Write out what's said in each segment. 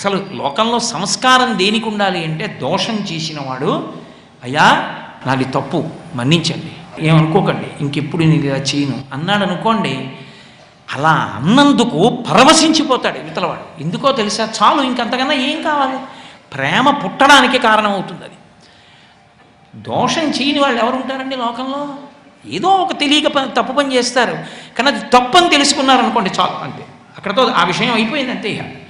అసలు లోకంలో సంస్కారం దేనికి ఉండాలి అంటే దోషం చేసిన వాడు అయ్యా నాది తప్పు మన్నించండి. ఏమనుకోకండి ఇంకెప్పుడు నేను ఇలా చేయను. అన్నాడు అనుకోండి అలా అన్నందుకు పరవశించిపోతాడు ఇవతలవాడు. ఎందుకో తెలుసా? చాలు ఇంకంతకన్నా ఏం కావాలి? ప్రేమ పుట్టడానికి కారణమవుతుంది అది. దోషం చేయని వాళ్ళు ఎవరు ఉంటారండి లోకంలో? ఏదో ఒక తెలియక పని తప్పు పని చేస్తారు. కానీ అది తప్పు అని తెలుసుకున్నారు అనుకోండి చాలు అంతే. అక్కడతో ఆ విషయం అయిపోయింది అంతే ఇక.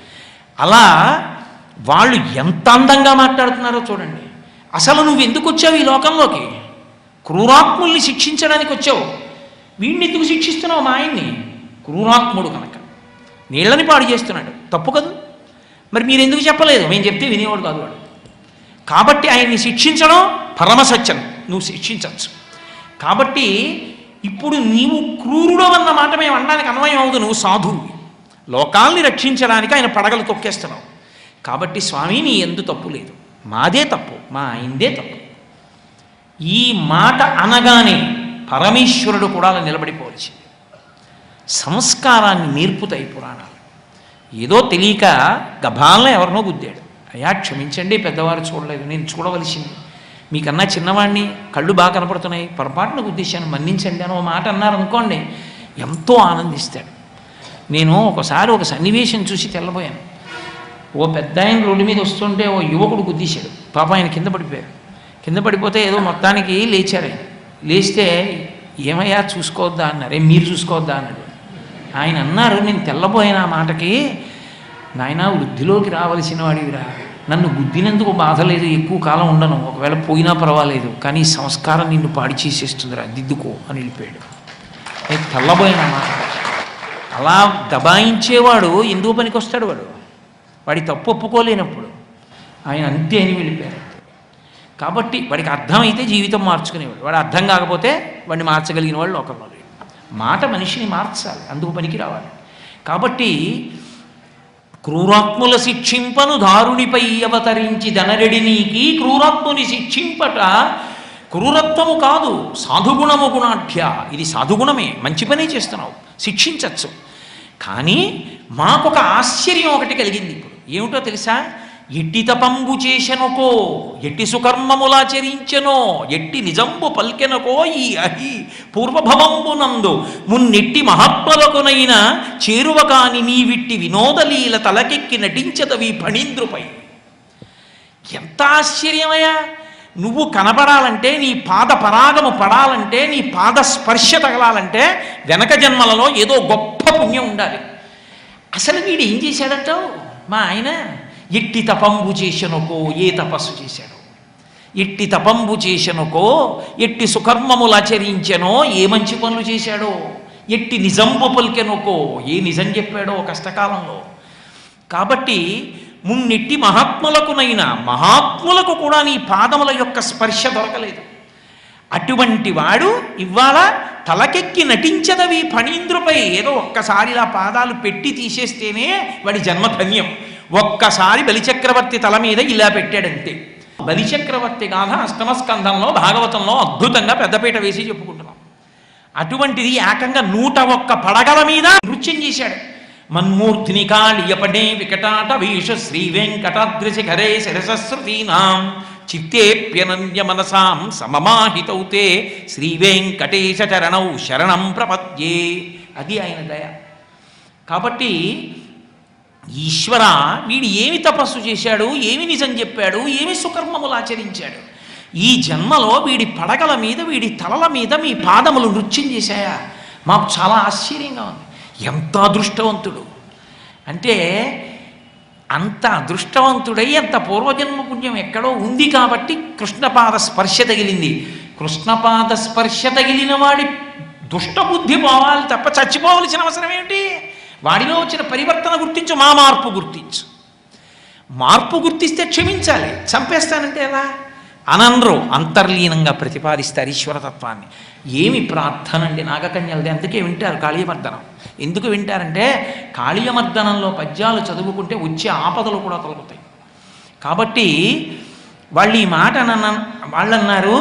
అలా వాళ్ళు ఎంత అందంగా మాట్లాడుతున్నారో చూడండి. అసలు నువ్వు ఎందుకు వచ్చావు ఈ లోకంలోకి? క్రూరాత్ముల్ని శిక్షించడానికి వచ్చావు. వీడిని ఎందుకు శిక్షిస్తున్నావు మా ఆయన్ని? క్రూరాత్ముడు కనుక. నీళ్ళని పాడు చేస్తున్నాడు. తప్పు కదా? మరి మీరు ఎందుకు చెప్పలేదు? మేము చెప్తే వినేవాడు కాదు వాడు. కాబట్టి ఆయన్ని శిక్షించడం పరమసత్యం. నువ్వు శిక్షించవచ్చు. కాబట్టి ఇప్పుడు నీవు క్రూరుడవన్న మాట మేము అనడానికి అన్వయం అవుదు నువ్వు సాధువు. లోకాల్ని రక్షించడానికి ఆయన పడగలు తొక్కేస్తున్నావు. కాబట్టి స్వామి నీ ఎందు తప్పు లేదు. మాదే తప్పు మా ఆయనదే తప్పు. ఈ మాట అనగానే పరమేశ్వరుడు కూడా అలా నిలబడిపోవలసింది. సంస్కారాన్ని నేర్పుతాయి పురాణాలు. ఏదో తెలియక గభాలను ఎవరినో గుద్దాడు. అయ్యా క్షమించండి పెద్దవారు చూడలేదు నేను చూడవలసింది. మీకన్నా చిన్నవాడిని కళ్ళు బాగా కనపడుతున్నాయి పొరపాటున గుద్దేశాను మన్నించండి అని ఒక మాట అన్నారనుకోండి ఎంతో ఆనందిస్తాడు. నేను ఒకసారి ఒక సన్నివేశం చూసి తెల్లబోయాను. ఓ పెద్ద ఆయన రోడ్డు మీద వస్తుంటే ఓ యువకుడు గుద్దీశాడు. పాప ఆయన కింద పడిపోయారు కింద పడిపోతే ఏదో మొత్తానికి లేచారు ఆయన. లేస్తే ఏమయ్యా చూసుకోవద్దా అన్నారు. "ఏం మీరు చూసుకోవద్దా అన్నాడు. ఆయన అన్నారు నేను తెల్లబోయిన ఆ మాటకి నాయనా వృద్ధిలోకి రావలసిన వాడివిరా. నన్ను గుద్దినందుకు బాధ లేదు ఎక్కువ కాలం ఉండను. ఒకవేళ పోయినా పర్వాలేదు కానీ సంస్కారం నిన్ను పాడి చేసేస్తుందిరా. దిద్దుకో అని వెళ్ళిపోయాడు. నేను తెల్లబోయిన మాట. అలా దబాయించేవాడు ఎందుకు పనికి వస్తాడు వాడు? వాడి తప్పు ఒప్పుకోలేనప్పుడు. ఆయన అంతే అని వెళ్ళిపోయారు. కాబట్టి వాడికి అర్థమైతే జీవితం మార్చుకునేవాడు. వాడు అర్థం కాకపోతే వాడిని మార్చగలిగిన వాళ్ళు లోకంలో లేడు మాట మనిషిని మార్చాలి. అందుకు పనికి రావాలి. కాబట్టి క్రూరాత్ముల శిక్షింపను దారునిపై అవతరించి ధనరెడి నీకి క్రూరాత్ముని శిక్షింపట క్రూరత్వము కాదు సాధుగుణము గుణాఢ్య. ఇది సాధుగుణమే. మంచి పనే చేస్తున్నావు. శిక్షించచ్చు. కానీ మాకొక ఆశ్చర్యం ఒకటి కలిగింది ఇప్పుడు. ఏమిటో తెలుసా? ఎట్టి తపంబు చేసెనుకో ఎట్టి సుకర్మములాచరించెనో ఎట్టి నిజంబు పల్కెనకో ఈ అహి పూర్వభవంబునందు మున్నెట్టి మహాత్మలకునైన చేరువ కాని నీ విట్టి వినోదలీల తలకెక్కి నటించదవి ఫణీంద్రుపై ఎంత ఆశ్చర్యమయ్యా! నువ్వు కనపడాలంటే నీ పాద పరాగము పడాలంటే నీ పాద స్పర్శ తగలాలంటే వెనక జన్మలలో ఏదో గొప్ప పుణ్యం ఉండాలి. అసలు వీడు ఏం చేశాడంటావు మా ఆయన ఎట్టి తపంబు చేసినకో ఏ తపస్సు చేశాడు? ఎట్టి తపంబు చేసినకో ఎట్టి సుకర్మములు ఆచరించనో ఏ మంచి పనులు చేశాడో? ఎట్టి నిజంబు పలికెనుకో ఏ నిజం చెప్పాడో కష్టకాలంలో? కాబట్టి మున్నిట్టి మహాత్ములకునైనా మహాత్ములకు కూడా నీ పాదముల యొక్క స్పర్శ దొరకలేదు. అటువంటి వాడు ఇవాళ తలకెక్కి నటించదవి ఫణీంద్రుపై ఏదో ఒక్కసారి ఇలా పాదాలు పెట్టి తీసేస్తేనే వాడి జన్మధన్యం. ఒక్కసారి బలిచక్రవర్తి తల మీద ఇలా పెట్టాడంతే. బలిచక్రవర్తి గాథ అష్టమస్కంధంలో భాగవతంలో అద్భుతంగా పెద్దపీట వేసి చెప్పుకుంటున్నాం. అటువంటిది ఏకంగా నూట ఒక్క పడగల మీద నృత్యం చేశాడు. మన్మూర్ధిని కాళియపడే వికటాట వీష శ్రీ వెంకటాద్రిశిఖరే శిరసశ్రుతీనాం చిత్తేప్యనన్యమనసాం సమమాహితౌతే శ్రీ వెంకటేశ చరణౌ శరణం ప్రపద్యే. అది ఆయన దయ. కాబట్టి ఈశ్వర వీడు ఏమి తపస్సు చేశాడు ఏమి నిజం చెప్పాడు ఏమి సుకర్మములు ఆచరించాడు? ఈ జన్మలో వీడి పడగల మీద వీడి తలల మీద మీ పాదములు నృత్యం చేశాయా? మాకు చాలా ఆశ్చర్యంగా ఉంది. ఎంత అదృష్టవంతుడు? అంటే అంత అదృష్టవంతుడై అంత పూర్వజన్మ పుణ్యం ఎక్కడో ఉంది కాబట్టి కృష్ణపాద స్పర్శ తగిలింది. కృష్ణపాద స్పర్శ తగిలిన వాడి దుష్టబుద్ధి పోవాలి తప్ప చచ్చిపోవలసిన అవసరం ఏమిటి? వాడిలో వచ్చిన పరివర్తన గుర్తించు మా మార్పు గుర్తించు. మార్పు గుర్తిస్తే క్షమించాలి. చంపేస్తానంటే ఎలా? అనన్రు అంతర్లీనంగా ప్రతిపాదిస్తారు ఈశ్వరతత్వాన్ని. ఏమి ప్రార్థన అండి నాగకన్యలది? అందుకే వింటారు కాళీయమర్దనం ఎందుకు వింటారంటే కాళీయమర్దనంలో పద్యాలు చదువుకుంటే వచ్చే ఆపదలు కూడా తొలగుతాయి. కాబట్టి వాళ్ళు ఈ మాట అన్న వాళ్ళన్నారు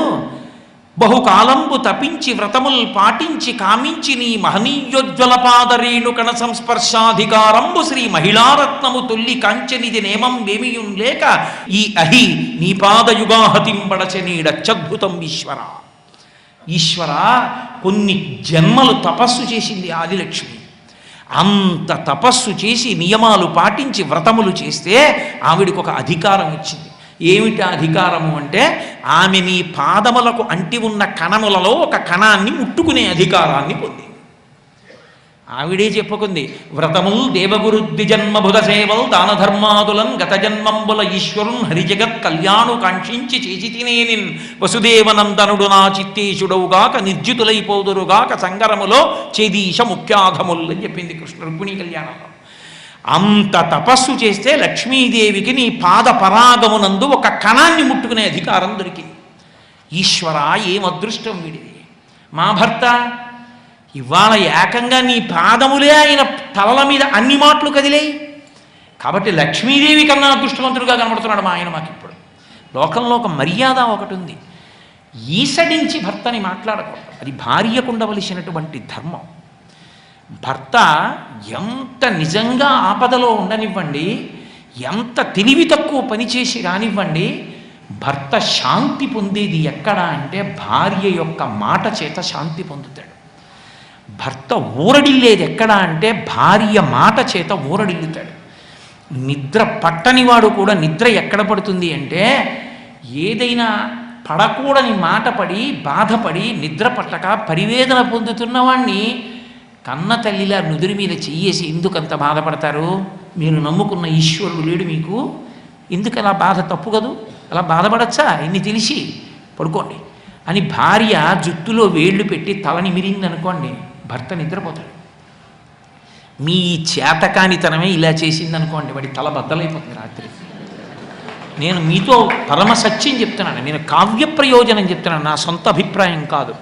బహుకాలంబు తపించి వ్రతముల్ పాటించి కామించి నీ మహనీయోజ్వలపాదరేణు కణ సంస్పర్శాధికారంబు శ్రీ మహిళారత్నము తొల్లి కాంచనిది నేమం వేమియుం లేక ఈ అహి నీ పాదయుగాహతింబడచనీడచ్చద్భుతం ఈశ్వర. ఈశ్వర కొన్ని జన్మలు తపస్సు చేసింది ఆదిలక్ష్మి. అంత తపస్సు చేసి నియమాలు పాటించి వ్రతములు చేస్తే ఆవిడికి ఒక అధికారం వచ్చింది ఏమిటి అధికారము అంటే ఆమె నీ పాదములకు అంటి ఉన్న కణములలో ఒక కణాన్ని ముట్టుకునే అధికారాన్ని పొంది. ఆవిడే చెప్పుకుంది వ్రతముల్ దేవగురు ద్విజన్మభుత సేవల్ దాన ధర్మాదులం గత జన్మంబుల ఈశ్వరున్ హరిజగత్ కళ్యాణు కాంక్షించి చేసి తినేనిన్ వసుదేవనందనుడు నా చిత్తేశుడవుగాక నిర్జితులైపోదురుగాక సంగరములో చేదీశ ముఖ్యాధముల్ అని చెప్పింది కృష్ణ రుక్మిణీ కళ్యాణంలో. అంత తపస్సు చేస్తే లక్ష్మీదేవికి నీ పాద పరాగమునందు ఒక కణాన్ని ముట్టుకునే అధికారం దొరికింది. ఈశ్వర ఏం అదృష్టం వీడిది? మా భర్త ఇవాళ ఏకంగా నీ పాదములే ఆయన తలల మీద అన్ని మాటలు కదిలేయి. కాబట్టి లక్ష్మీదేవి కన్నా అదృష్టవంతుడుగా కనబడుతున్నాడు మా ఆయన మాకు ఇప్పుడు లోకంలో ఒక మర్యాద ఒకటి ఉంది ఈసడించి భర్తని మాట్లాడకూడదు. అది భార్యకుండవలసినటువంటి ధర్మం. భర్త ఎంత నిజంగా ఆపదలో ఉండనివ్వండి ఎంత తెలివి తక్కువ పనిచేసి రానివ్వండి భర్త శాంతి పొందేది ఎక్కడ అంటే భార్య యొక్క మాట చేత శాంతి పొందుతాడు. భర్త ఊరడిల్లేది ఎక్కడ అంటే భార్య మాట చేత ఊరడిల్లుతాడు. నిద్ర పట్టని వాడు కూడా నిద్ర ఎక్కడ పడుతుంది అంటే ఏదైనా పడకూడని మాట పడి బాధపడి నిద్ర పట్టక పరివేదన పొందుతున్నవాణ్ణి కన్న తల్లిలా నుదురి మీద చెయ్యేసి ఎందుకంత బాధపడతారు? మీరు నమ్ముకున్న ఈశ్వరుడు లేడు మీకు. ఎందుకు అలా బాధ తప్పు కదూ? అలా బాధపడచ్చా? ఇన్ని తెలిసి పడుకోండి. అని భార్య జుత్తులో వేళ్ళు పెట్టి తలని మిరిందనుకోండి భర్త నిద్రపోతాడు. మీ చేతకానితనమే ఇలా చేసింది అనుకోండి వాడి తల బద్దలైపోతుంది రాత్రి. నేను మీతో పరమ సత్యం చెప్తున్నాను నేను కావ్య ప్రయోజనం చెప్తున్నాను నా సొంత అభిప్రాయం కాదు.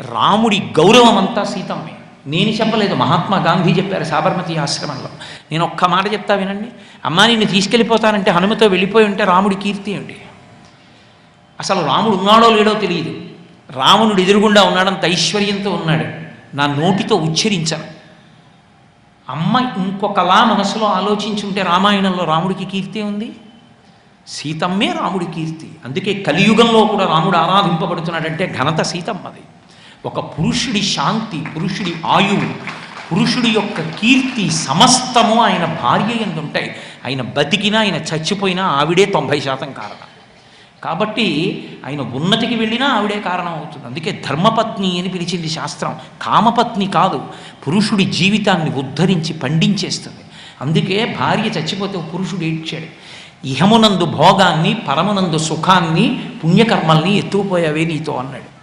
రాముడి గౌరవం అంతా సీతమ్మే. నేను చెప్పలేదు. మహాత్మా గాంధీ చెప్పారు సాబర్మతి ఆశ్రమంలో. నేను ఒక్క మాట చెప్తా వినండి. అమ్మా నిన్ను తీసుకెళ్ళిపోతానంటే హనుమతో వెళ్ళిపోయి ఉంటే రాముడి కీర్తి అండి అసలు రాముడు ఉన్నాడో లేడో తెలియదు. రావణుడు ఎదురుగుండా ఉన్నాడంత ఐశ్వర్యంతో ఉన్నాడు. నా నోటితో ఉచ్చరించను. అమ్మ ఇంకొకలా మనసులో ఆలోచించుంటే రామాయణంలో రాముడికి కీర్తి ఉంది? సీతమ్మే రాముడి కీర్తి. అందుకే కలియుగంలో కూడా రాముడు ఆరాధింపబడుతున్నాడంటే ఘనత సీతమ్మది. ఒక పురుషుడి శాంతి పురుషుడి ఆయువు పురుషుడి యొక్క కీర్తి సమస్తము ఆయన భార్య ఎందుంటాయి ఆయన బతికినా ఆయన చచ్చిపోయినా ఆవిడే తొంభై శాతం కారణం. కాబట్టి ఆయన ఉన్నతికి వెళ్ళినా ఆవిడే కారణం అవుతుంది. అందుకే ధర్మపత్ని అని పిలిచింది శాస్త్రం. కామపత్ని కాదు పురుషుడి జీవితాన్ని ఉద్ధరించి పండించేస్తుంది. అందుకే భార్య చచ్చిపోతే పురుషుడు ఏడ్చాడు. ఇహమునందు భోగాన్ని పరమునందు సుఖాన్ని పుణ్యకర్మల్ని ఎత్తుకుపోయావే నీతో అన్నాడు.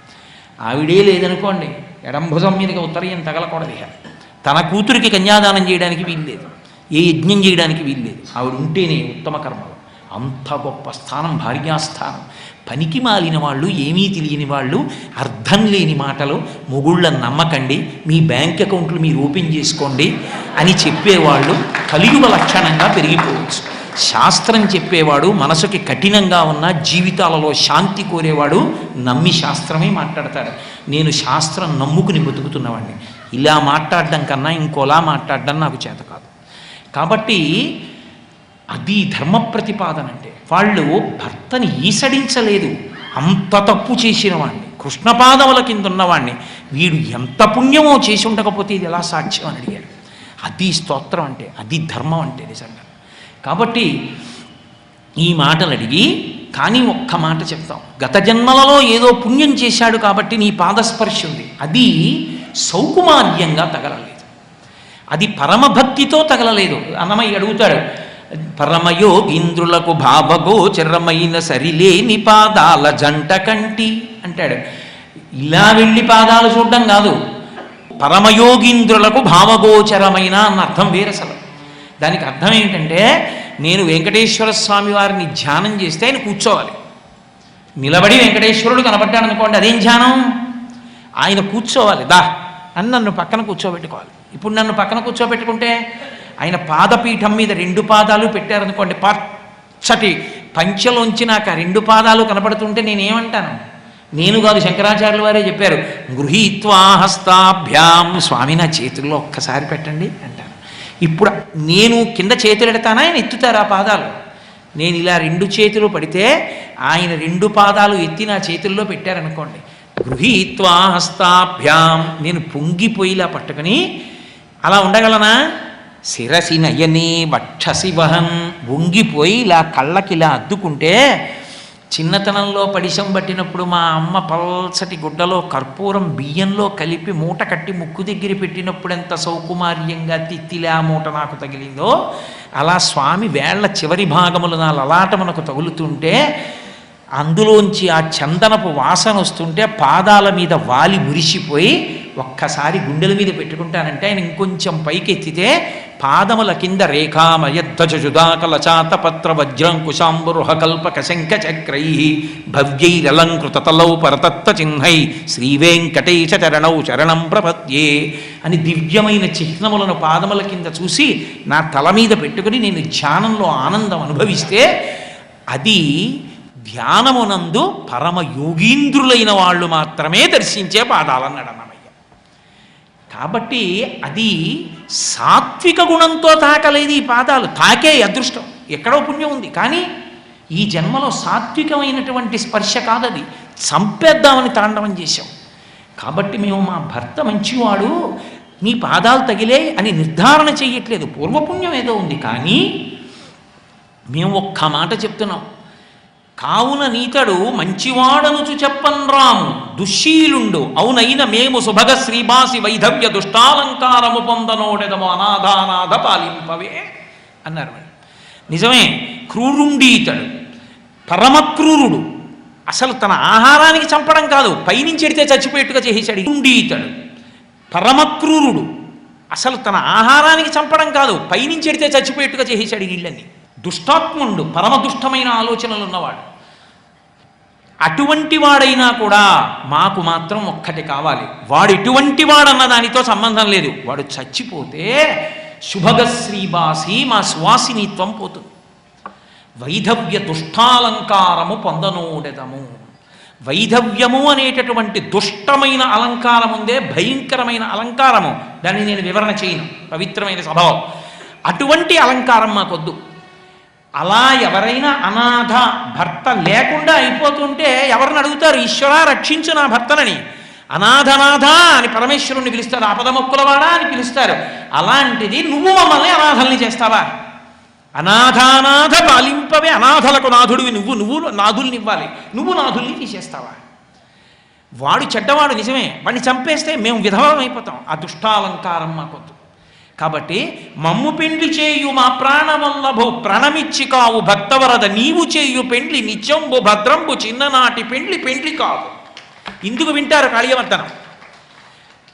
ఆవిడే లేదనుకోండి. ఎడంభుజం మీదకి ఉత్తరయం తగలకూడదు తన కూతురికి కన్యాదానం చేయడానికి వీల్లేదు. ఏ యజ్ఞం చేయడానికి వీల్లేదు. ఆవిడ ఉంటేనే ఉత్తమ కర్మలు. అంత గొప్ప స్థానం భార్యాస్థానం. పనికి మాలిన వాళ్ళు ఏమీ తెలియని వాళ్ళు అర్థం లేని మాటలు మొగుళ్ళని నమ్మకండి మీ బ్యాంక్ అకౌంట్లు మీరు ఓపెన్ చేసుకోండి అని చెప్పేవాళ్ళు కలియుగ లక్షణంగా పెరిగిపోవచ్చు. శాస్త్రం చెప్పేవాడు మనసుకి కఠినంగా ఉన్న జీవితాలలో శాంతి కోరేవాడు నమ్మి శాస్త్రమే మాట్లాడతాడు. నేను శాస్త్రం నమ్ముకుని బతుకుతున్నవాడిని ఇలా మాట్లాడడం కన్నా ఇంకోలా మాట్లాడడం నాకు చేత కాదు. కాబట్టి అది ధర్మ ప్రతిపాదన అంటే. వాళ్ళు భర్తని ఈసడించలేదు. అంత తప్పు చేసిన వాడిని కృష్ణపాదముల కింద ఉన్నవాడిని వీడు ఎంత పుణ్యమో చేసి ఉండకపోతే ఇది ఎలా సాక్ష్యం అని అడిగాడు అది స్తోత్రం అంటే అది ధర్మం అంటే నిజంగా. కాబట్టి ఈ మాటలు అడిగి కానీ ఒక్క మాట చెప్తాం. గత జన్మలలో ఏదో పుణ్యం చేశాడు కాబట్టి నీ పాదస్పర్శ ఉంది. అది సౌకుమార్యంగా తగలలేదు. అది పరమభక్తితో తగలలేదు. అన్నమయ్య అడుగుతాడు పరమయోగీంద్రులకు భావగోచరమైన సరిలేని పాదాల జంట కంటి అంటాడు. ఇలా వెళ్ళి పాదాలు చూడడం కాదు పరమయోగీంద్రులకు భావగోచరమైన అన్న అర్థం వేరసలు. దానికి అర్థం ఏంటంటే నేను వెంకటేశ్వర స్వామి వారిని ధ్యానం చేస్తే ఆయన కూర్చోవాలి. నిలబడి వెంకటేశ్వరుడు కనబడ్డాడు అనుకోండి అదేం ధ్యానం? ఆయన కూర్చోవాలి. దా అని నన్ను పక్కన కూర్చోబెట్టుకోవాలి. ఇప్పుడు నన్ను పక్కన కూర్చోబెట్టుకుంటే ఆయన పాదపీఠం మీద రెండు పాదాలు పెట్టారనుకోండి పచ్చటి పంచలోంచి నాకు ఆ రెండు పాదాలు కనపడుతుంటే నేనేమంటాను? నేను కాదు శంకరాచార్యుల వారే చెప్పారు గృహీత్వా హస్తాభ్యాం స్వామి నా చేతుల్లో ఒక్కసారి పెట్టండి అంటారు. ఇప్పుడు నేను కింద చేతులు ఎడతానా? ఆయన ఎత్తుతారా ఆ పాదాలు. నేను ఇలా రెండు చేతులు పడితే ఆయన రెండు పాదాలు ఎత్తి నా చేతుల్లో పెట్టారనుకోండి. గృహీత్వా హస్తాభ్యాం. నేను పొంగిపోయిలా పట్టుకుని అలా ఉండగలనా? శిరసి నయని వక్షసి వహన్ వంగిపోయి ఇలా కళ్ళకి ఇలా అద్దుకుంటే చిన్నతనంలో పడిశం పట్టినప్పుడు మా అమ్మ పల్సటి గుడ్డలో కర్పూరం బియ్యంలో కలిపి మూట కట్టి ముక్కు దగ్గర పెట్టినప్పుడు ఎంత సౌకుమార్యంగా తిత్తిలే ఆ మూట నాకు తగిలిందో అలా స్వామి వేళ్ళ చివరి భాగములు నా లలాటమునకు తగులుతుంటే అందులోంచి ఆ చందనపు వాసన వస్తుంటే పాదాల మీద వాలి మురిసిపోయి ఒక్కసారి గుండెల మీద పెట్టుకుంటానంటే ఆయన ఇంకొంచెం పైకి ఎత్తితే పాదముల కింద రేఖామయద్ధజుదాకలచాత పత్ర వజ్రంకుశాంబురుహ కల్పక శంఖ చక్రై భవ్యైరలంకృత తలౌ పరతత్వ చిహ్నై శ్రీవేంకటేశ చరణౌ చరణం ప్రపద్యే అని దివ్యమైన చిహ్నములను పాదముల కింద చూసి నా తల మీద పెట్టుకుని నేను ధ్యానంలో ఆనందం అనుభవిస్తే అది ధ్యానమునందు పరమ యోగీంద్రులైన వాళ్ళు మాత్రమే దర్శించే పాదాలన్నాడు కాబట్టి అది సాత్విక గుణంతో తాకలేదు ఈ పాదాలు. తాకే అదృష్టం. ఎక్కడో పుణ్యం ఉంది. కానీ ఈ జన్మలో సాత్వికమైనటువంటి స్పర్శ కాదది. చంపేద్దామని తాండవం చేశాం. కాబట్టి మేము మా భర్త మంచివాడు నీ పాదాలు తగిలే అని నిర్ధారణ చెయ్యట్లేదు. పూర్వపుణ్యం ఏదో ఉంది. కానీ మేము ఒక్క మాట చెప్తున్నాం. కావున నీతడు మంచివాడనుచు చెప్పన్ రాము. దుశ్శీలుండు. అవునైన మేము సుభగ శ్రీభాసి వైధవ్య దుష్టాలంకారము పొందనోడెదము అనాథానాథ పాలింపవే అన్నారు నిజమే క్రూరుండి ఇతడు పరమక్రూరుడు. అసలు తన ఆహారానికి చంపడం కాదు పైనుంచి ఎడితే చచ్చిపోయేట్టుగా చేసేశాడు. ఉండి ఇతడు పరమక్రూరుడు. అసలు తన ఆహారానికి చంపడం కాదు పైనుంచి ఎడితే చచ్చిపోయేట్టుగా చేసేశాడు నీళ్ళని దుష్టాత్ముండు పరమ దుష్టమైన ఆలోచనలు ఉన్నవాడు అటువంటి వాడైనా కూడా మాకు మాత్రం ఒక్కటి కావాలి. వాడు ఇటువంటి వాడన్న దానితో సంబంధం లేదు. వాడు చచ్చిపోతే శుభగశ్రీబాసి మా సువాసినిత్వం పోతుంది. వైధవ్య దుష్టాలంకారము పొందనూడదము. వైధవ్యము అనేటటువంటి దుష్టమైన అలంకారం ఉందే భయంకరమైన అలంకారము. దాన్ని నేను వివరణ చేయను. పవిత్రమైన స్వభావం. అటువంటి అలంకారం మాకొద్దు. అలా ఎవరైనా అనాథ భర్త లేకుండా అయిపోతుంటే ఎవరిని అడుగుతారు? ఈశ్వరా రక్షించు నా భర్తనని అనాథనాథ అని పరమేశ్వరుణ్ణి పిలుస్తారు. ఆపదమొక్కులవాడా అని పిలుస్తారు. అలాంటిది నువ్వు మమ్మల్ని అనాథల్ని చేస్తావా? అనాథానాథ పాలింపవే అనాథలకు నాథుడివి నువ్వు. నువ్వు నాథుల్ని ఇవ్వాలి. నువ్వు నాథుల్ని తీసేస్తావా? వాడు చెడ్డవాడు నిజమే. వాడిని చంపేస్తే మేము విధవం అయిపోతాం. ఆ దుష్టాలంకారం మాకొద్దు. కాబట్టి మమ్ము పెండ్లి చేయు మా ప్రాణవల్లభో ప్రణమిచ్చి కావు భక్తవరద నీవు చేయు పెండ్లి నిత్యంబు భద్రంబు చిన్ననాటి పెండ్లి పెండ్లి కావు. ఇందుకు వింటారు కాళీయవర్ధనం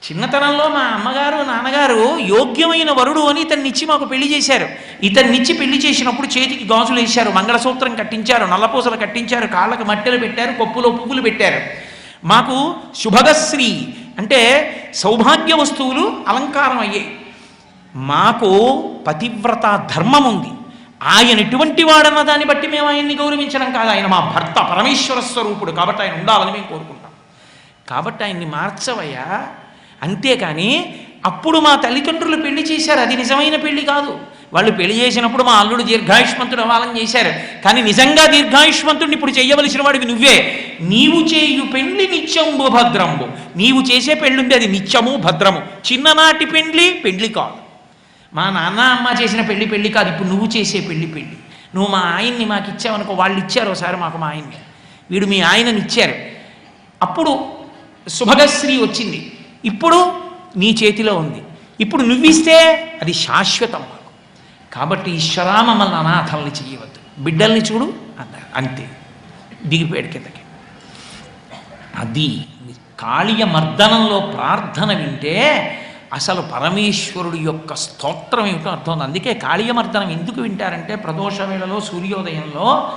చిన్నతనంలో మా అమ్మగారు నాన్నగారు యోగ్యమైన వరుడు అని ఇతన్నిచ్చి మాకు పెళ్ళి చేశారు. ఇతన్నిచ్చి పెళ్ళి చేసినప్పుడు చేతికి గాజులు వేశారు మంగళసూత్రం కట్టించారు నల్లపూసలు కట్టించారు కాళ్ళకు మట్టెలు పెట్టారు కొప్పులో పువ్వులు పెట్టారు. మాకు శుభగశ్రీ అంటే సౌభాగ్య వస్తువులు అలంకారం అయ్యాయి. మాకు పతివ్రత ధర్మం ఉంది ఆయన ఎటువంటి వాడన్న దాన్ని బట్టి మేము ఆయన్ని గౌరవించడం కాదు. ఆయన మా భర్త పరమేశ్వర స్వరూపుడు కాబట్టి ఆయన ఉండాలని మేము కోరుకుంటాం. కాబట్టి ఆయన్ని మార్చవయ్యా. అంతేకాని అప్పుడు మా తల్లిదండ్రులు పెళ్ళి చేశారు. అది నిజమైన పెళ్ళి కాదు. వాళ్ళు పెళ్ళి చేసినప్పుడు మా అల్లుడు దీర్ఘాయుష్మంతుడు అవ్వాలని చేశారు. కానీ నిజంగా దీర్ఘాయుష్మంతుడిని ఇప్పుడు చేయవలసిన వాడివి నువ్వే. నీవు చేయు పెళ్ళి నిత్యంబు భద్రంబు. నీవు చేసే పెళ్ళుంది అది నిత్యము భద్రము. చిన్ననాటి పెండ్లి పెండ్లి కాదు. మా నాన్న అమ్మ చేసిన పెళ్ళి పెళ్ళి కాదు ఇప్పుడు నువ్వు చేసే పెళ్ళి పెళ్ళి. నువ్వు మా ఆయన్ని మాకు ఇచ్చావనుకో వాళ్ళు ఇచ్చారు ఒకసారి మాకు మా ఆయన్ని. వీడు మీ ఆయనని ఇచ్చారు. అప్పుడు శుభగశ్రీ వచ్చింది. ఇప్పుడు నీ చేతిలో ఉంది. ఇప్పుడు నువ్విస్తే అది శాశ్వతం మాకు. కాబట్టి ఈశ్వరా మమ్మల్ని అనాథల్ని చేయవద్దు బిడ్డల్ని చూడు అన్నారు అంతే. దిగిపోయాడు కిందకి. అది కాళీయ మర్దనంలో ప్రార్థన వింటే అసలు పరమేశ్వరుడు యొక్క స్తోత్రం ఏమిటో అర్థం ఉంది. అందుకే కాళీయమర్దనం ఎందుకు వింటారంటే ప్రదోష వేళలో సూర్యోదయంలో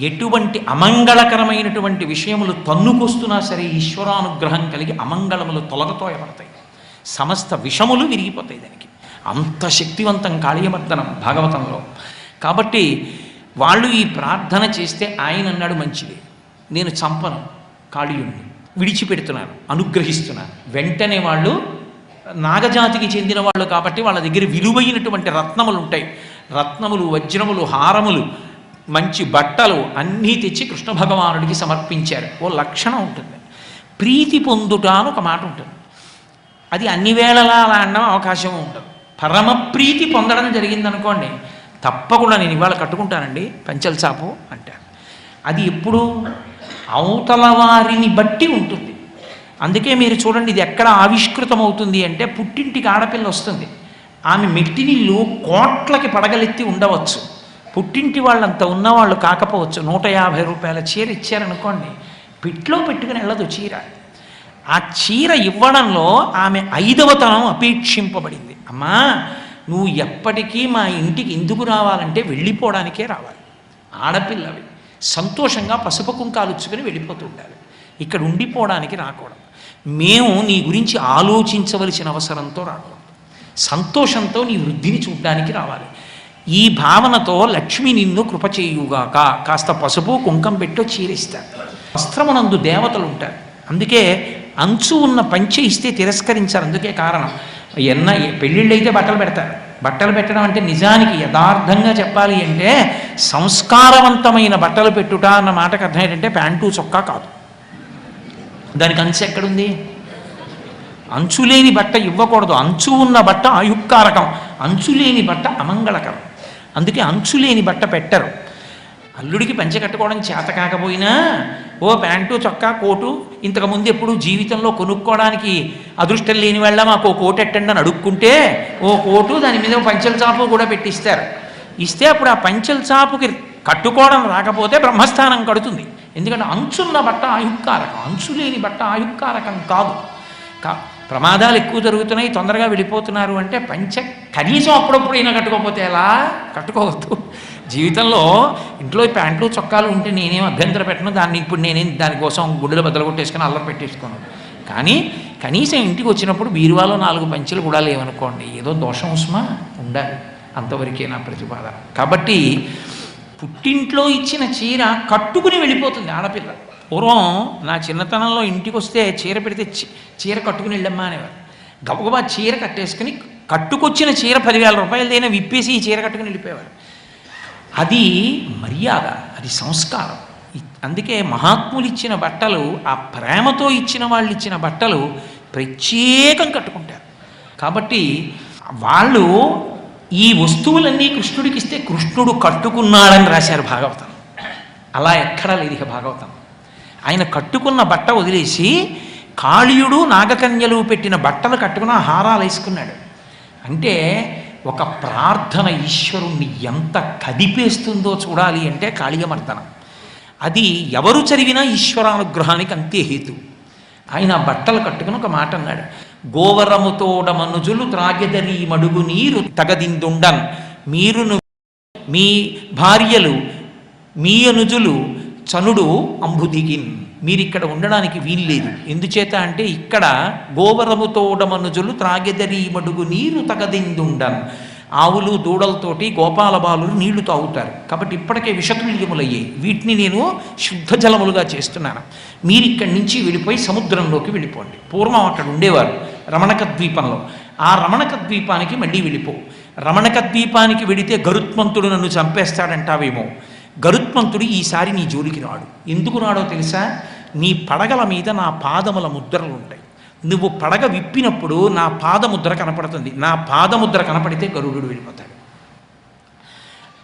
ఎటువంటి అమంగళకరమైనటువంటి విషయములు తన్నుకొస్తున్నా సరే ఈశ్వరానుగ్రహం కలిగి అమంగళములు తొలగతోయబడతాయి. సమస్త విషములు విరిగిపోతాయి దానికి. అంత శక్తివంతం కాళీయమర్దనం భాగవతంలో. కాబట్టి వాళ్ళు ఈ ప్రార్థన చేస్తే ఆయన అన్నాడు మంచిది. నేను చంపను కాళీయుణ్ణి విడిచిపెడుతున్నాను అనుగ్రహిస్తున్నాను. వెంటనే వాళ్ళు నాగజాతికి చెందిన వాళ్ళు కాబట్టి వాళ్ళ దగ్గర విలువైనటువంటి రత్నములు ఉంటాయి. రత్నములు వజ్రములు హారములు మంచి బట్టలు అన్నీ తెచ్చి కృష్ణ భగవానుడికి సమర్పించారు. ఓ లక్షణం ఉంటుంది. ప్రీతి పొందుట అని ఒక మాట ఉంటుంది. అది అన్ని వేళలా అలా అనడం అవకాశం ఉంటుంది పరమ ప్రీతి పొందడం జరిగిందనుకోండి తప్పకుండా నేను ఇవాళ కట్టుకుంటానండి పంచల్ చాపు అంటారు. అది ఎప్పుడు అవతల వారిని బట్టి ఉంటుంది. అందుకే మీరు చూడండి ఇది ఎక్కడ ఆవిష్కృతమవుతుంది అంటే పుట్టింటికి ఆడపిల్ల వస్తుంది. ఆమె మెట్టినిల్లు కోట్లకి పడగలెత్తి ఉండవచ్చు. పుట్టింటి వాళ్ళంత ఉన్నవాళ్ళు కాకపోవచ్చు. నూట యాభై రూపాయల చీర ఇచ్చారనుకోండి పిట్లో పెట్టుకుని వెళ్ళదు చీర. ఆ చీర ఇవ్వడంలో ఆమె ఐదవతనం అపేక్షింపబడింది. అమ్మా నువ్వు ఎప్పటికీ మా ఇంటికి ఎందుకు రావాలంటే వెళ్ళిపోవడానికే రావాలి. ఆడపిల్లవి సంతోషంగా పసుపు కుంకాలుచ్చుకొని వెళ్ళిపోతూ ఉండాలి. ఇక్కడ ఉండిపోవడానికి రాకూడదు. మేము నీ గురించి ఆలోచించవలసిన అవసరంతో రాకూడదు. సంతోషంతో నీ వృద్ధిని చూడడానికి రావాలి. ఈ భావనతో లక్ష్మి నిన్ను కృప చేయుగాక కాస్త పసుపు కుంకం పెట్టో చీరిస్తారు వస్త్రమునందు దేవతలు ఉంటారు అందుకే అంచు ఉన్న పంచె ఇస్తే తిరస్కరించారు. అందుకే కారణం ఎన్న పెళ్ళిళ్ళు అయితే బట్టలు పెడతారు. బట్టలు పెట్టడం అంటే నిజానికి యథార్థంగా చెప్పాలి అంటే సంస్కారవంతమైన బట్టలు పెట్టుట అన్న మాటకు అర్థం ఏంటంటే ప్యాంటు చొక్కా కాదు. దానికి అంచు ఎక్కడుంది? అంచు లేని బట్ట ఇవ్వకూడదు. అంచు ఉన్న బట్ట అయుక్కారకం అంచు లేని బట్ట అమంగళకరం అందుకే అంచు లేని బట్ట పెట్టరు. అల్లుడికి పంచె కట్టుకోవడం చేత కాకపోయినా ఓ ప్యాంటు చొక్కా కోటు ఇంతకుముందు ఎప్పుడు జీవితంలో కొనుక్కోవడానికి అదృష్టం లేని వాళ్ళ మాకు ఓ కోటు ఎట్టండి అని అడుక్కుంటే ఓ కోటు దాని మీద పంచల పంచెల చాపు కూడా పెట్టిస్తారు. ఇస్తే అప్పుడు ఆ పంచెల చాపుకి కట్టుకోవడం రాకపోతే బ్రహ్మస్థానం కడుతుంది. ఎందుకంటే అంచున్న బట్ట ఆయుక్కారకం అంచు లేని బట్ట ఆయుక్కారకం కాదు. కా ప్రమాదాలు ఎక్కువ జరుగుతున్నాయి తొందరగా వెళ్ళిపోతున్నారు అంటే పంచ కనీసం అప్పుడప్పుడు అయినా కట్టుకోకపోతే ఎలా? కట్టుకోవద్దు. జీవితంలో ఇంట్లో ప్యాంట్లు చొక్కాలు ఉంటే నేనేం అభ్యంతర పెట్టను దాన్ని ఇప్పుడు నేనేం దానికోసం గుడ్డలు బద్దలు కొట్టేసుకొని అల్లరి పెట్టేసుకున్నాను కానీ కనీసం ఇంటికి వచ్చినప్పుడు బీరువాలో నాలుగు పంచులు కూడా లేవనుకోండి ఏదో దోషం ఉస్మా? ఉండాలి. అంతవరకే నా ప్రతిపాదన కాబట్టి పుట్టింట్లో ఇచ్చిన చీర కట్టుకుని వెళ్ళిపోతుంది ఆడపిల్ల. పూర్వం నా చిన్నతనంలో ఇంటికి వస్తే చీర పెడితే చీర కట్టుకుని వెళ్ళమ్మా అనేవారు. గబగబా చీర కట్టేసుకుని కట్టుకొచ్చిన చీర పదివేల రూపాయలదైనా విప్పేసి ఈ చీర కట్టుకుని వెళ్ళిపోయేవారు. అది మర్యాద అది సంస్కారం. అందుకే మహాత్ములు ఇచ్చిన బట్టలు ఆ ప్రేమతో ఇచ్చిన వాళ్ళు ఇచ్చిన బట్టలు ప్రత్యేకం కట్టుకుంటారు. కాబట్టి వాళ్ళు ఈ వస్తువులన్నీ కృష్ణుడికి ఇస్తే కృష్ణుడు కట్టుకున్నాడని రాశారు భాగవతం. అలా ఎక్కడా లేదు ఇక భాగవతం. ఆయన కట్టుకున్న బట్ట వదిలేసి కాళీయుడు నాగకన్యలు పెట్టిన బట్టలు కట్టుకున్న హారాలు వేసుకున్నాడు. అంటే ఒక ప్రార్థన ఈశ్వరుణ్ణి ఎంత కదిపేస్తుందో చూడాలి అంటే కాళీయమర్దనం. అది ఎవరు చదివినా ఈశ్వరానుగ్రహానికి అంతే హేతు ఆయన ఆ బట్టలు కట్టుకుని ఒక మాట అన్నాడు. గోవరముతోడ మనుజులు త్రాగెదరి మడుగు నీరు తగదిందుండన్. మీరును మీ భార్యలు మీ అనుజులు చనుడు అంబుదిగిన్. మీరిక్కడ ఉండడానికి వీల్లేదు. ఎందుచేత అంటే ఇక్కడ గోవరముతోడ మనుజులు త్రాగెదరి మడుగు నీరు తగదిందుండన్. ఆవులు దూడలతోటి గోపాల బాలులు నీళ్ళు తాగుతారు. కాబట్టి ఇప్పటికే విషతుల్యములయ్యాయి. వీటిని నేను శుద్ధ జలములుగా చేస్తున్నాను. మీరిక్కడి నుంచి వెళ్ళిపోయి సముద్రంలోకి వెళ్ళిపోండి. పూర్వం అక్కడ ఉండేవారు. రమణక ద్వీపంలో. ఆ రమణక ద్వీపానికి మళ్ళీ వెళ్ళిపో. రమణక ద్వీపానికి వెడితే గరుత్మంతుడు నన్ను చంపేస్తాడంటావేమో. గరుత్మంతుడు ఈసారి నీ జోలికి రాడు. ఎందుకు రాడో తెలుసా? నీ పడగల మీద నా పాదముల ముద్రలు ఉంటాయి. నువ్వు పడగ విప్పినప్పుడు నా పాదముద్ర కనపడుతుంది. నా పాదముద్ర కనపడితే గరుడు వెళ్ళిపోతాడు.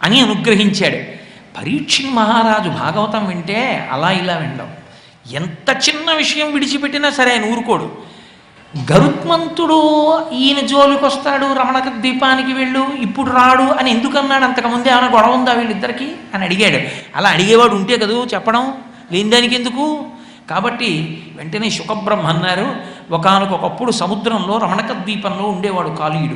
అని అనుగ్రహించాడు. పరీక్షణ్ మహారాజు భాగవతం వింటే అలా ఇలా వినడం. ఎంత చిన్న విషయం విడిచిపెట్టినా సరే ఆయన ఊరుకోడు. గరుత్మంతుడు ఈయన జోలికి వస్తాడు రమణక ద్వీపానికి వెళ్ళు ఇప్పుడు రాడు అని ఎందుకన్నాడు? అంతకుముందే ఏమైనా గొడవ ఉందా వీళ్ళిద్దరికి? అని అడిగాడు. అలా అడిగేవాడు ఉంటే కదూ చెప్పడం? లేని దానికి ఎందుకు? కాబట్టి వెంటనే శుకబ్రహ్మ అన్నారు ఒకనకొకప్పుడు సముద్రంలో రమణక ద్వీపంలో ఉండేవాడు కాళీయుడు.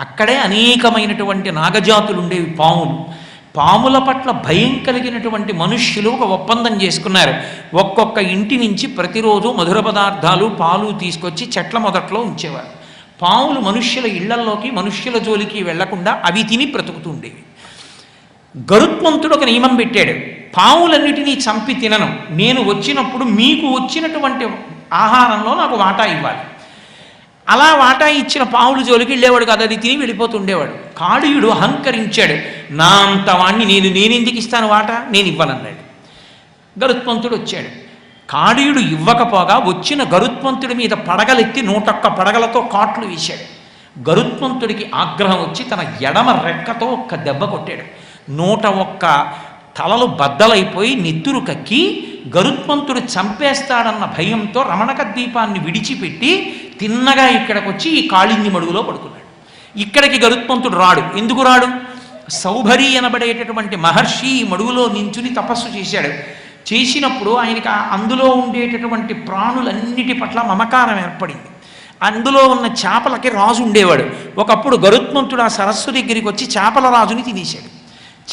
అక్కడే అనేకమైనటువంటి నాగజాతులు ఉండేవి పాములు. పాముల పట్ల భయం కలిగినటువంటి మనుష్యులు ఒక ఒప్పందం చేసుకున్నారు. ఒక్కొక్క ఇంటి నుంచి ప్రతిరోజు మధుర పదార్థాలు పాలు తీసుకొచ్చి చెట్ల మొదట్లో ఉంచేవారు. పాములు మనుష్యుల ఇళ్ళల్లోకి మనుష్యుల జోలికి వెళ్ళకుండా అవి తిని బ్రతుకుతూ ఉండేవి. గరుత్మంతుడు ఒక నియమం పెట్టాడు. పాములన్నిటినీ చంపి తినను. నేను వచ్చినప్పుడు మీకు వచ్చినటువంటి ఆహారంలో నాకు వాటా ఇవ్వాలి. అలా వాటా ఇచ్చిన పాములు జోలికి వెళ్ళేవాడు కాదు అది తిని వెళ్ళిపోతుండేవాడు కాళీయుడు అహంకరించాడు. నా అంత వాణ్ణి నేను నేనెందుకు ఇస్తాను వాట? నేను ఇవ్వనన్నాడు గరుత్మంతుడు వచ్చాడు. కాళీయుడు ఇవ్వకపోగా వచ్చిన గరుత్మంతుడి మీద పడగలెత్తి నూటొక్క పడగలతో కాట్లు వేశాడు. గరుత్మంతుడికి ఆగ్రహం వచ్చి తన ఎడమ రెక్కతో ఒక్క దెబ్బ కొట్టాడు. నూట ఒక్క తలలు బద్దలైపోయి నెత్తురు కక్కి గరుత్మంతుడు చంపేస్తాడన్న భయంతో రమణక దీపాన్ని విడిచిపెట్టి తిన్నగా ఇక్కడికి వచ్చి ఈ కాళింది మడుగులో పడుకున్నాడు. ఇక్కడికి గరుత్మంతుడు రాడు. ఎందుకు రాడు? సౌభరి అనబడేటటువంటి మహర్షి మడుగులో నించుని తపస్సు చేశాడు. చేసినప్పుడు ఆయనకి అందులో ఉండేటటువంటి ప్రాణులన్నిటి పట్ల మమకారం ఏర్పడింది. అందులో ఉన్న చేపలకి రాజు ఉండేవాడు. ఒకప్పుడు గరుత్మంతుడు ఆ సరస్సు దగ్గరికి వచ్చి చేపల రాజుని తినేశాడు.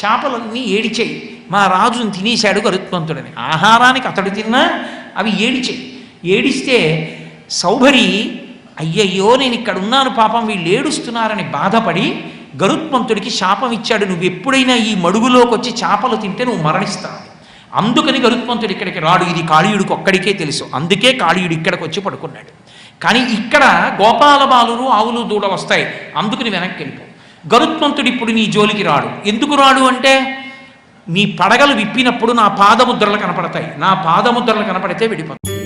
చేపలన్నీ ఏడిచాయి. మా రాజుని తినేశాడు గరుత్మంతుడని. ఆహారానికి అతడు తిన్నా అవి ఏడిచాయి. ఏడిస్తే సౌభరి అయ్యయ్యో నేను ఇక్కడ ఉన్నాను పాపం వీళ్ళు ఏడుస్తున్నారని బాధపడి గరుత్మంతుడికి శాపం ఇచ్చాడు. నువ్వు ఎప్పుడైనా ఈ మడుగులోకి వచ్చి చేపలు తింటే నువ్వు మరణిస్తావు. అందుకని గరుత్మంతుడు ఇక్కడికి రాడు. ఇది కాళీయుడికి ఒక్కడికే తెలుసు. అందుకే కాళీయుడు ఇక్కడికి వచ్చి పడుకున్నాడు. కానీ ఇక్కడ గోపాల బాలురు ఆవులు దూడ వస్తాయి. అందుకని వెనక్కి వెళ్ళిపో. గరుత్మంతుడు ఇప్పుడు నీ జోలికి రాడు. ఎందుకు రాడు అంటే నీ పడగలు విప్పినప్పుడు నా పాదముద్రలు కనపడతాయి. నా పాదముద్రలు కనపడితే విడిపోతాయి.